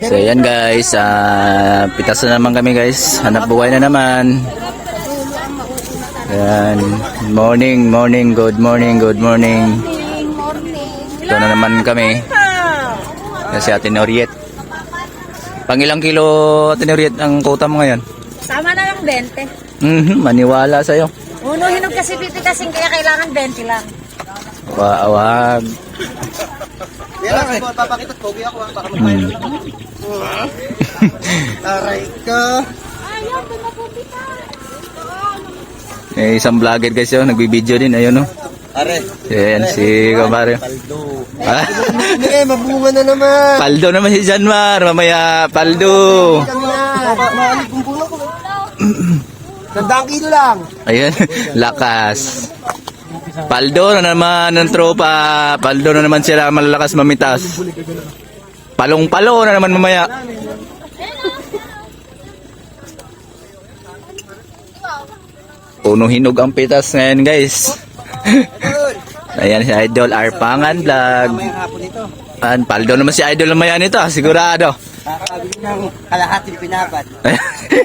So yan guys, ah pitas na naman kami guys. Hanap buhay na naman. Yan. Morning, morning, good morning, good morning. Ito na naman kami. Yan si Ate Noriet. Pang ilang kilo Ate Noriet ang quota mo ngayon? Tama na lang 20. Mhm, maniwala sa'yo. Uno, hinog kasi pipitasin kaya kailangan 20 lang. Wawag. Yan lang, papakita. Pogi ako ha. Baka Hmm. Aray ka. May isang vlogger guys yun, nagbibideo din. Ayun oh. Are. Yan, si Kamari. Paldo. Ah, eh, mabunga na naman. Paldo naman si Janmar. Mamaya, Paldo. Maalit kong puno ko. Sandang kilo lang. Ayan, lakas. Paldo na naman ng tropa. Paldo na naman sila malalakas mamitas. Palong-palo na naman mamaya. Puno hinog ang pitas ngayon guys. Ayan si Idol Arpangan Vlog. Ayan, paldo naman si Idol mamaya nito, sigurado. Kakakabili ng kalahating pinapat.